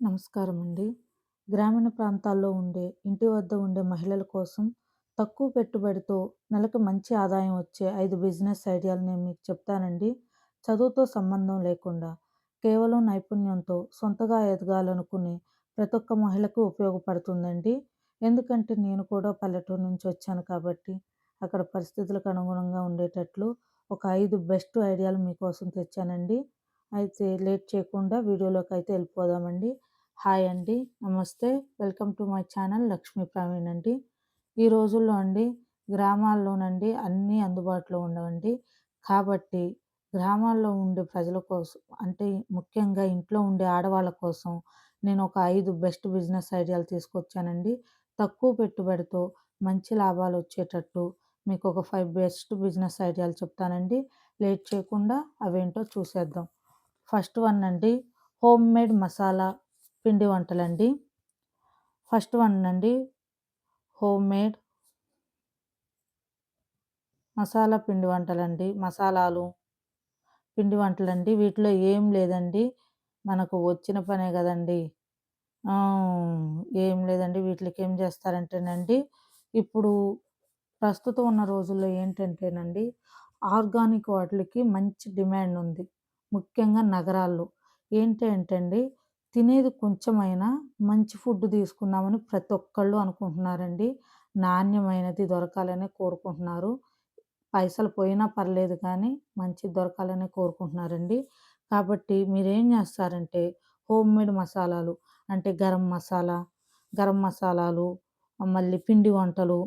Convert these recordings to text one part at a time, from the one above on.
నమస్కారం అండి. గ్రామీణ ప్రాంతాల్లో ఉండే, ఇంటి వద్ద ఉండే మహిళల కోసం తక్కువ పెట్టుబడితో నెలకు మంచి ఆదాయం వచ్చే ఐదు బిజినెస్ ఐడియాలు నేను మీకు చెప్తానండి. చదువుతో సంబంధం లేకుండా కేవలం నైపుణ్యంతో సొంతగా ఎదగాలనుకునే ప్రతి ఒక్క మహిళకు ఉపయోగపడుతుందండి. ఎందుకంటే నేను కూడా పల్లెటూరు నుంచి వచ్చాను కాబట్టి అక్కడ పరిస్థితులకు అనుగుణంగా ఉండేటట్లు ఒక ఐదు బెస్ట్ ఐడియాలు మీకోసం తెచ్చానండి. అయితే లేట్ చేయకుండా వీడియోలోకి అయితే వెళ్ళిపోదామండి. హాయ్ అండి. నమస్తే. Welcome to my channel Lakshmi Praveen అండి ఈ రోజుల్లో అండి గ్రామాల్లోనండి అన్నీ అందుబాటులో ఉండవండి. కాబట్టి గ్రామాల్లో ఉండే ప్రజల కోసం అంటే ముఖ్యంగా ఇంట్లో ఉండే ఆడవాళ్ళ కోసం నేను ఒక ఐదు బెస్ట్ బిజినెస్ ఐడియాలు తీసుకొచ్చానండి. తక్కువ పెట్టుబడితో మంచి లాభాలు వచ్చేటట్టు మీకు ఒక ఫైవ్ బెస్ట్ బిజినెస్ ఐడియాలు చెప్తానండి. లేట్ చేయకుండా అవేంటో చూసేద్దాం. ఫస్ట్ వన్ అండి హోమ్ మేడ్ మసాలా పిండి వంటలండి. ఫస్ట్ వన్ అండి హోమ్ మేడ్ మసాలా పిండి వంటలండి. మసాలాలు పిండి వంటలండి. వీటిలో ఏం లేదండి. మనకు వచ్చిన పనే కదండి. ఏం లేదండి. వీటికి ఏం చేస్తారంటేనండి ఇప్పుడు ప్రస్తుతం ఉన్న రోజుల్లో ఏంటంటేనండి ఆర్గానిక్ వాటికి మంచి డిమాండ్ ఉంది. ముఖ్యంగా నగరాల్లో. ఏంటి అంటే అండి తినేది కొంచెమైనా మంచి ఫుడ్ తీసుకుందామని ప్రతి ఒక్కళ్ళు అనుకుంటున్నారండి. నాణ్యమైనది దొరకాలని కోరుకుంటున్నారు. పైసలు పోయినా పర్లేదు కానీ మంచిది దొరకాలని కోరుకుంటున్నారండి. కాబట్టి మీరేం చేస్తారంటే హోమ్ మేడ్ మసాలాలు అంటే గరం మసాలా గరం మసాలాలు మళ్ళీ పిండి వంటలు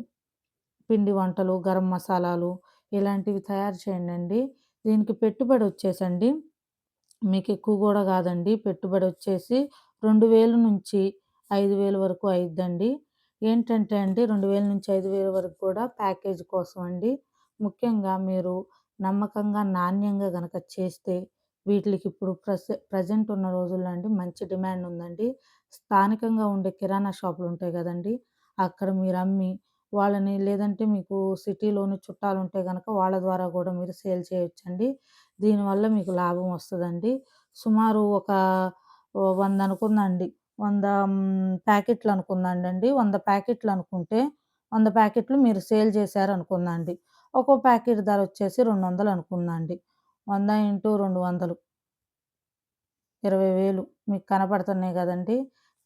పిండి వంటలు గరం మసాలాలు ఇలాంటివి తయారు చేయండి దీనికి పెట్టుబడి వచ్చేసండి. మీకు ఎక్కువ కూడా కాదండి పెట్టుబడి వచ్చేసి రెండు వేలు నుంచి ఐదు వేలు వరకు అయిద్దండి. ఏంటంటే అండి రెండు వేల నుంచి ఐదు వేల వరకు కూడా ప్యాకేజ్ కోసం అండి ముఖ్యంగా మీరు నమ్మకంగా నాణ్యంగా కనుక చేస్తే వీటికి ఇప్పుడు ప్రస ప్రజెంట్ ఉన్న రోజుల్లో అండి మంచి డిమాండ్ ఉందండి. స్థానికంగా ఉండే కిరాణా షాపులు ఉంటాయి కదండి అక్కడ మీరు అమ్మి వాళ్ళని లేదంటే మీకు సిటీలోని చుట్టాలు ఉంటే కనుక వాళ్ళ ద్వారా కూడా మీరు సేల్ చేయొచ్చండి. దీనివల్ల మీకు లాభం వస్తుందండి. సుమారు ఒక వంద అనుకుందండి. వంద ప్యాకెట్లు అనుకుందండి వంద ప్యాకెట్లు అనుకుంటే వంద ప్యాకెట్లు మీరు సేల్ చేశారు అనుకుందండి ఒక్కో ప్యాకెట్ ధర వచ్చేసి రెండు వందలు అనుకుందండి. వంద ఇంటూ రెండు వందలు. ఇరవై వేలు మీకు కనపడుతున్నాయి కదండి.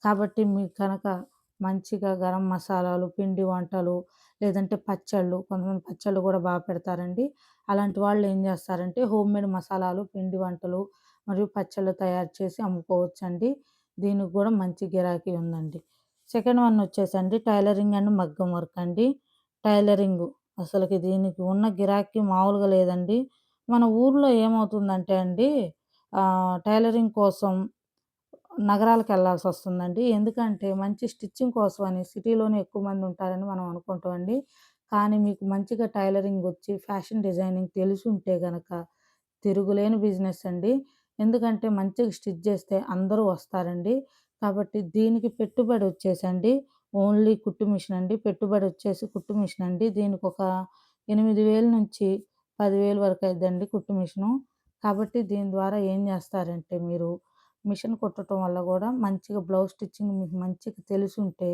కాబట్టి మీకు కనుక మంచిగా గరం మసాలాలు పిండి వంటలు లేదంటే పచ్చళ్ళు కొంతమంది పచ్చళ్ళు కూడా బాగా పెడతారండి. అలాంటి వాళ్ళు ఏం చేస్తారంటే హోమ్ మేడ్ మసాలాలు పిండి వంటలు మరియు పచ్చళ్ళు తయారు చేసి అమ్ముకోవచ్చండి. దీనికి కూడా మంచి గిరాకీ ఉందండి. సెకండ్ వన్ వచ్చేసండి టైలరింగ్ అండ్ మగ్గం వర్క్ అండి. టైలరింగ్ అసలుకి దీనికి ఉన్న గిరాకీ మామూలుగా లేదండి. మన ఊర్లో ఏమవుతుందంటే అండి టైలరింగ్ కోసం నగరాలకు వెళ్ళాల్సి వస్తుందండి. ఎందుకంటే మంచి స్టిచ్చింగ్ కోసం అని సిటీలోనే ఎక్కువ మంది ఉంటారని మనం అనుకుంటామండి కానీ మీకు మంచిగా టైలరింగ్ వచ్చి ఫ్యాషన్ డిజైనింగ్ తెలిసి ఉంటే కనుక తిరుగులేని బిజినెస్ అండి. ఎందుకంటే మంచిగా స్టిచ్ చేస్తే అందరూ వస్తారండి. కాబట్టి దీనికి పెట్టుబడి వచ్చేసండి. ఓన్లీ కుట్టు మిషన్ అండి. పెట్టుబడి వచ్చేసి కుట్టు మిషన్ అండి. దీనికి ఒక ఎనిమిది వేల నుంచి పదివేలు వరకు అయిద్దండి కుట్టు మిషను. కాబట్టి దీని ద్వారా ఏం చేస్తారంటే మీరు మిషన్ కుట్టడం వల్ల కూడా మంచిగా బ్లౌజ్ స్టిచ్చింగ్ మీకు మంచిగా తెలిసి ఉంటే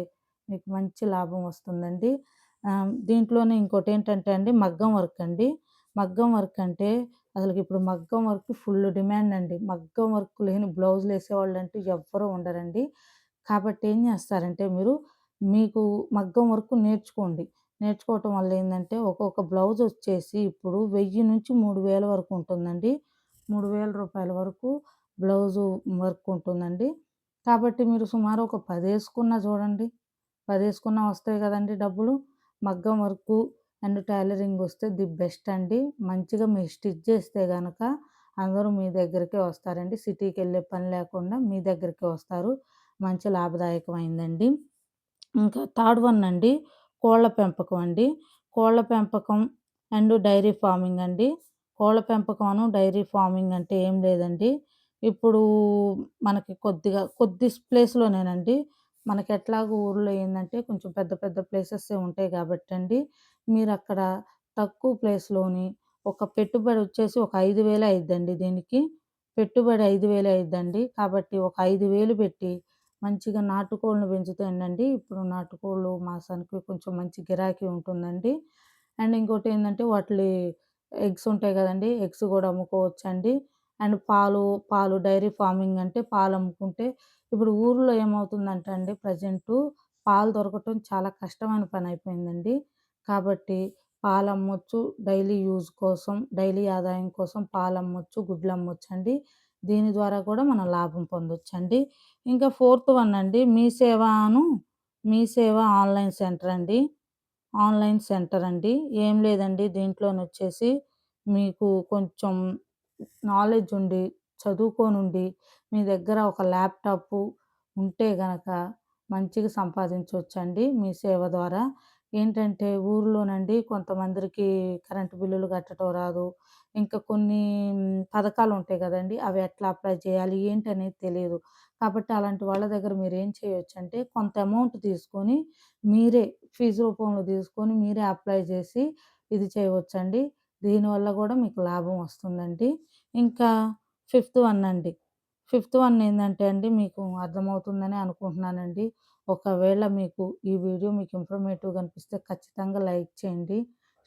మీకు మంచి లాభం వస్తుందండి. దీంట్లోనే ఇంకోటి ఏంటంటే అండి మగ్గం వర్క్ అండి. మగ్గం వర్క్ అంటే అసలు ఇప్పుడు మగ్గం వర్క్ ఫుల్ డిమాండ్ అండి. మగ్గం వర్క్ లేని బ్లౌజులు వేసేవాళ్ళు అంటే ఎవ్వరూ ఉండరండి. కాబట్టి ఏం చేస్తారంటే మీరు మీకు మగ్గం వర్క్ నేర్చుకోండి. నేర్చుకోవటం వల్ల ఏంటంటే ఒక్కొక్క బ్లౌజ్ వచ్చేసి ఇప్పుడు వెయ్యి నుంచి మూడు వేల వరకు ఉంటుందండి. మూడు వేల రూపాయల వరకు బ్లౌజు వర్క్ ఉంటుందండి. కాబట్టి మీరు సుమారు ఒక పది వేసుకున్న చూడండి. పది వేసుకున్న వస్తాయి కదండి డబ్బులు. మగ్గం వర్క్ అండ్ టైలరింగ్ వస్తే ది బెస్ట్ అండి. మంచిగా మీరు స్టిచ్ చేస్తే కనుక అందరూ మీ దగ్గరికే వస్తారండి. సిటీకి వెళ్ళే పని లేకుండా మీ దగ్గరికే వస్తారు. మంచి లాభదాయకమైందండి. ఇంకా థర్డ్ వన్ అండి కోళ్ళ పెంపకం అండి. కోళ్ళ పెంపకం అండ్ డైరీ ఫార్మింగ్ అండి. కోళ్ళ పెంపకం డైరీ ఫార్మింగ్ అంటే ఏం లేదండి. ఇప్పుడు మనకి కొద్దిగా కొద్ది ప్లేస్లోనేనండి. మనకి ఎట్లాగో ఊర్లో ఏంటంటే కొంచెం పెద్ద పెద్ద ప్లేసెస్ ఉంటాయి కాబట్టి అండి మీరు అక్కడ తక్కువ ప్లేస్లోని ఒక పెట్టుబడి వచ్చేసి ఒక ఐదు వేలు అయిద్దండి దీనికి. పెట్టుబడి ఐదు వేలు అయిద్దండి. కాబట్టి ఒక ఐదు వేలు పెట్టి మంచిగా నాటుకోళ్ళను పెంచుతానండి ఇప్పుడు నాటుకోళ్ళు మాసానికి కొంచెం మంచి గిరాకీ ఉంటుందండి. అండ్ ఇంకోటి ఏంటంటే వాటి ఎగ్స్ ఉంటాయి కదండి ఎగ్స్ కూడా అమ్ముకోవచ్చండి. అండ్ పాలు పాలు డైరీ ఫార్మింగ్ అంటే పాలు అమ్ముకుంటే ఇప్పుడు ఊర్లో ఏమవుతుందంటే అండి ప్రజెంటు పాలు దొరకటం చాలా కష్టమైన పని అయిపోయిందండి. కాబట్టి పాలు అమ్మొచ్చు డైలీ యూజ్ కోసం డైలీ ఆదాయం కోసం పాలు అమ్మొచ్చు గుడ్లు అమ్మొచ్చు అండి దీని ద్వారా కూడా మనం లాభం పొందొచ్చండి. ఇంకా ఫోర్త్ వన్ అండి మీ సేవను మీ సేవ ఆన్లైన్ సెంటర్ అండి. ఆన్లైన్ సెంటర్ అండి. ఏం లేదండి దీంట్లోనొచ్చేసి మీకు కొంచెం నాలెడ్జ్ ఉండి చదువుకోనుండి మీ దగ్గర ఒక ల్యాప్టాప్ ఉంటే గనక మంచిగా సంపాదించవచ్చండి మీ సేవ ద్వారా. ఏంటంటే ఊర్లోనండి కొంతమందికి కరెంటు బిల్లులు కట్టడం రాదు. ఇంకా కొన్ని పథకాలు ఉంటాయి కదండి అవి ఎట్లా అప్లై చేయాలి ఏంటి అనేది తెలియదు. కాబట్టి అలాంటి వాళ్ళ దగ్గర మీరు ఏం చేయొచ్చు అంటే కొంత అమౌంట్ తీసుకొని మీరే ఫీజు రూపంలో తీసుకొని మీరే అప్లై చేసి ఇది చేయవచ్చండి. దీనివల్ల కూడా మీకు లాభం వస్తుందండి. ఇంకా ఫిఫ్త్ వన్ అండి. ఫిఫ్త్ వన్ ఏంటంటే అండి మీకు అర్థమవుతుందని అనుకుంటున్నానండి. ఒకవేళ మీకు ఈ వీడియో మీకు ఇన్ఫర్మేటివ్గా అనిపిస్తే ఖచ్చితంగా లైక్ చేయండి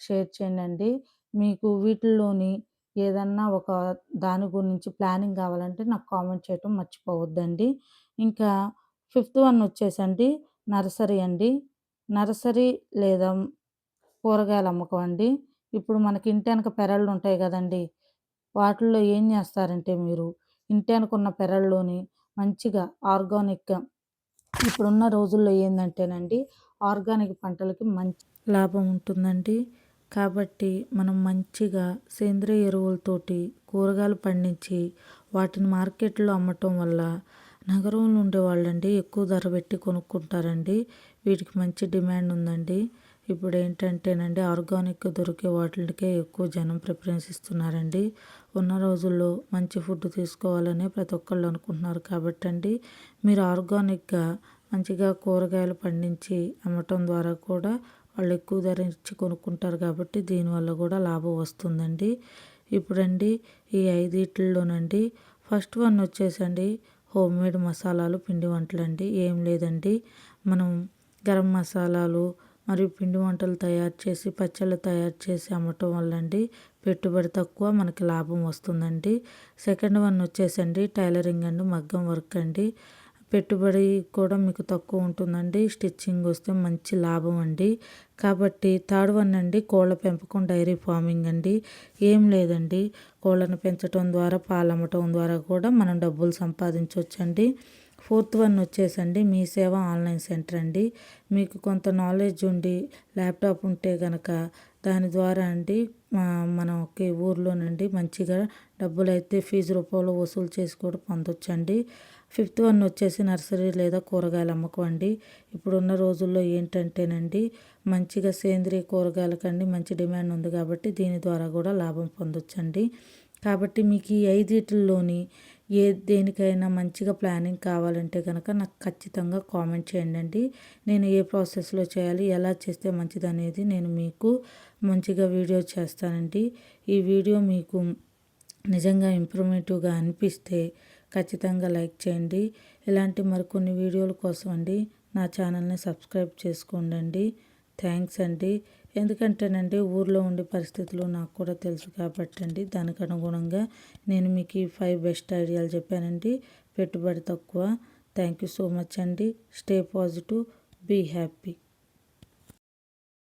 షేర్ చేయండి మీకు వీటిల్లోని ఏదన్నా ఒక దాని గురించి ప్లానింగ్ కావాలంటే నాకు కామెంట్ చేయటం మర్చిపోవద్దండి. ఇంకా ఫిఫ్త్ వన్ వచ్చేసండి నర్సరీ అండి. నర్సరీ లేదా కూరగాయల అమ్మకం అండి. ఇప్పుడు మనకి ఇంటి వెనక పెరళ్ళు ఉంటాయి కదండి. వాటిల్లో ఏం చేస్తారంటే మీరు ఇంటి వెనకున్న పెరల్లోని మంచిగా ఆర్గానిక్గా ఇప్పుడున్న రోజుల్లో ఏంటంటేనండి ఆర్గానిక్ పంటలకి మంచి లాభం ఉంటుందండి. కాబట్టి మనం మంచిగా సేంద్రియ ఎరువులతోటి కూరగాయలు పండించి వాటిని మార్కెట్లో అమ్మటం వల్ల నగరంలో ఉండేవాళ్ళండి ఎక్కువ ధర పెట్టి కొనుక్కుంటారండి. వీటికి మంచి డిమాండ్ ఉందండి. ఇప్పుడు ఏంటంటేనండి ఆర్గానిక్ దొరికే వాటికే ఎక్కువ జనం ప్రిఫరెన్స్ ఇస్తున్నారండి. ఉన్న రోజుల్లో మంచి ఫుడ్ తీసుకోవాలని ప్రతి ఒక్కళ్ళు అనుకుంటున్నారు కాబట్టి అండి మీరు ఆర్గానిక్గా మంచిగా కూరగాయలు పండించి అమ్మటం ద్వారా కూడా వాళ్ళు ఎక్కువ ధర ఇచ్చి కొనుక్కుంటారు కాబట్టి దీనివల్ల కూడా లాభం వస్తుందండి. ఇప్పుడండి ఈ ఐదిట్లలోనండి ఫస్ట్ వన్ వచ్చేసండి హోమ్ మేడ్ మసాలాలు పిండి వంటలు అండి ఏం లేదండి మనం గరం మసాలాలు మరియు పిండి వంటలు తయారు చేసి పచ్చళ్ళు తయారు చేసి అమ్మటం వల్ల అండి పెట్టుబడి తక్కువ మనకి లాభం వస్తుందండి. సెకండ్ వన్ వచ్చేసండి టైలరింగ్ అండి మగ్గం వర్క్ అండి. పెట్టుబడి కూడా మీకు తక్కువ ఉంటుందండి. స్టిచ్చింగ్ వస్తే మంచి లాభం అండి. కాబట్టి థర్డ్ వన్ అండి కోళ్ళ పెంపకం డైరీ ఫార్మింగ్ అండి. ఏం లేదండి. కోళ్ళను పెంచడం ద్వారా పాలు అమ్మటం ద్వారా కూడా మనం డబ్బులు సంపాదించవచ్చండి ఫోర్త్ వన్ వచ్చేసండి. మీ సేవ ఆన్లైన్ సెంటర్ అండి. మీకు కొంత నాలెడ్జ్ ఉండి ల్యాప్టాప్ ఉంటే కనుక దాని ద్వారా అండి మనకి ఊర్లో నుండి మంచిగా డబ్బులు అయితే ఫీజు రూపంలో వసూలు చేసి కూడా పొందొచ్చండి. ఫిఫ్త్ వన్ వచ్చేసి నర్సరీ లేదా కూరగాయల అమ్మకం అండి. ఇప్పుడున్న రోజుల్లో ఏంటంటేనండి మంచిగా సేంద్రియ కూరగాయలకండి మంచి డిమాండ్ ఉంది కాబట్టి దీని ద్వారా కూడా లాభం పొందొచ్చండి. కాబట్టి మీకు ఈ ఐదిటిల్లోని ఏ దేనికైనా మంచిగా ప్లానింగ్ కావాలంటే కనుక నాకు ఖచ్చితంగా కామెంట్ చేయండి నేను ఏ ప్రాసెస్లో చేయాలి ఎలా చేస్తే మంచిది అనేది నేను మీకు మంచిగా వీడియో చేస్తానండి. ఈ వీడియో మీకు నిజంగా ఇంప్రూవ్మేటివ్గా అనిపిస్తే ఖచ్చితంగా లైక్ చేయండి. ఇలాంటి మరికొన్ని వీడియోల కోసం అండి నా ఛానల్ని సబ్స్క్రైబ్ చేసుకోండి థ్యాంక్స్ అండి. ఎందుకంటేనండి ఊర్లో ఉండే పరిస్థితులు నాకు కూడా తెలుసు కాబట్టి అండి. దానికి అనుగుణంగా నేను మీకు ఈ ఫైవ్ బెస్ట్ ఐడియాలు చెప్పానండి. పెట్టుబడి తక్కువ. థ్యాంక్ యూ సో మచ్ అండి. Stay positive be happy